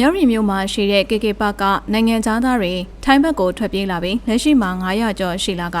မြောက်ရီမြို့မှာရှိတဲ့ KK Park ကနိုင်ငံသားတွေထိုင်းဘက်ကိုထွက်ပြေးလာပြီးလက်ရှိမှာ900ကျော်ရှိလာက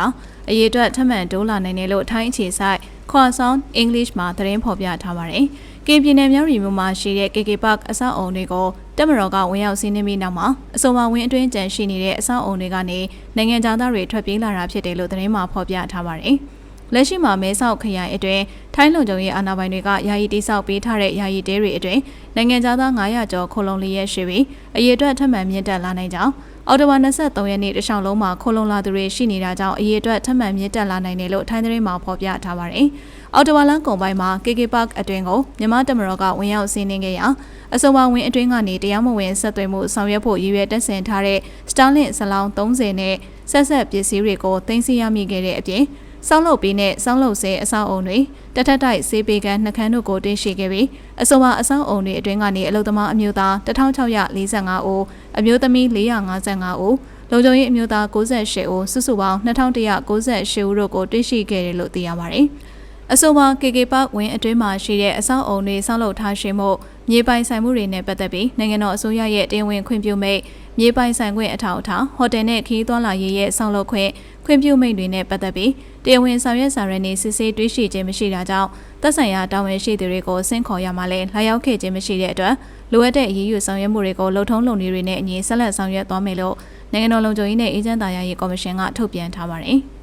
အရေးအတွက်ထပ်မံတိုးလာနိုင်တယ်လို့ထိုင်းအခြေစိုက်ခွာဆောင် English မှာသတင်းဖော်ပြထားပါတယ်။ကင်ပြည်နယ်မြောက်ရီမြို့မှာရှိတဲ့ KK Park အဆောက်အုံတွေကိုတက်မတော်ကဝင်ရောက်စီးနင်းပြီးနောက်မှာအဆိုပါဝင်းအတွင်းကြန့်ရှိနေတဲ့အဆောက်အုံတွေကနေနိုင်ငံသားတွေထွက်ပြေးလာတာဖြစ်တယ်လို့သတင်းမှာဖော်ပြထားပါတယ်။ လက်ရှိမှာမဲဆောက်ခရိုင်အတွင်းထိုင်းလုံခြုံရေးအာဏာပိုင်တွေကယာယီတိစောက်ပေးထားတဲ့ယာယီတဲတွေအတွင်းနိုင်ငံသား900ကျော်ခိုလုံလျက်ရှိပြီးအရေးအတွက်ထပ်မံမြင့်တက်လာနိုင်ကြောင်းအော်တိုဘာ23ရက်နေ့တခြားလုံးမှာခိုလုံလာသူတွေရှိနေတာကြောင့်အရေးအတွက်ထပ်မံမြင့်တက်လာနိုင်တယ်လို့ထိုင်းသတင်းမှာဖော်ပြထားပါတယ်။အော်တိုဘာလကုန်ပိုင်းမှာ KK Park အတွင်းကိုမြန်မာတမတော်ကဝင်ရောက်စီးနင်းခဲ့ရာအဆိုပါဝင်အတွင်းကနေတရားမဝင်ဆက်သွယ်မှုဆောင်ရွက်ဖို့ရည်ရွယ်တက်ဆင်ထားတဲ့ Starlink ဇလောင်း30နဲ့ဆက်ဆက်ပစ္စည်းတွေကိုတင်စီရမိခဲ့တဲ့အပြင် စောင်းလုပ်ပြီးနဲ့စောင်းလုပ်ဆဲအဆောက်အုံတွေတထက်တိုက်စေးပေကန်နှခမ်းတို့ကိုတင်ရှိခဲ့ပြီးအဆိုပါအဆောက်အုံတွေအတွင်းကနေအလုသမားအမျိုးသား1645ဦးအမျိုးသမီး455ဦးလုံခြုံရေးအမျိုးသား68ဦးစုစုပေါင်း2198ဦးတို့ကိုတွေ့ရှိခဲ့တယ်လို့သိရပါတယ်။ အဆိုပါ KK Park ဝင်းအတွင်းမှာရှိတဲ့အဆောက်အုံတွေဆောက်လုပ်ထားရှိမှုမြေပိုင်ဆိုင်မှုတွေနဲ့ပတ်သက်ပြီးနိုင်ငံတော်အစိုးရရဲ့တင်ဝင်ခွင့်ပြုမိတ်မြေပိုင်ဆိုင်ခွင့်အထောက်အထားဟိုတယ်နဲ့ခီးသွွာလာရေးရဲ့ဆောက်လုပ်ခွင့်ခွင့်ပြုမိတ်တွေနဲ့ပတ်သက်ပြီးတရားဝင်ဆောင်ရွက်စာရင်းတွေစစ်ဆေးတွေ့ရှိခြင်းမရှိတာကြောင့်သက်ဆိုင်ရာတာဝန်ရှိသူတွေကိုဆင့်ခေါ်ရမှာလဲလာရောက်ခဲ့ခြင်းမရှိတဲ့အတွက်လိုအပ်တဲ့အရေးယူဆောင်ရွက်မှုတွေကိုလှုံ့ထုံးလုံနည်းတွေနဲ့အညီဆက်လက်ဆောင်ရွက်သွားမယ်လို့နိုင်ငံတော်လုံခြုံရေးနဲ့အေဂျင့်တာယာရေးကော်မရှင်ကထုတ်ပြန်ထားပါတယ်။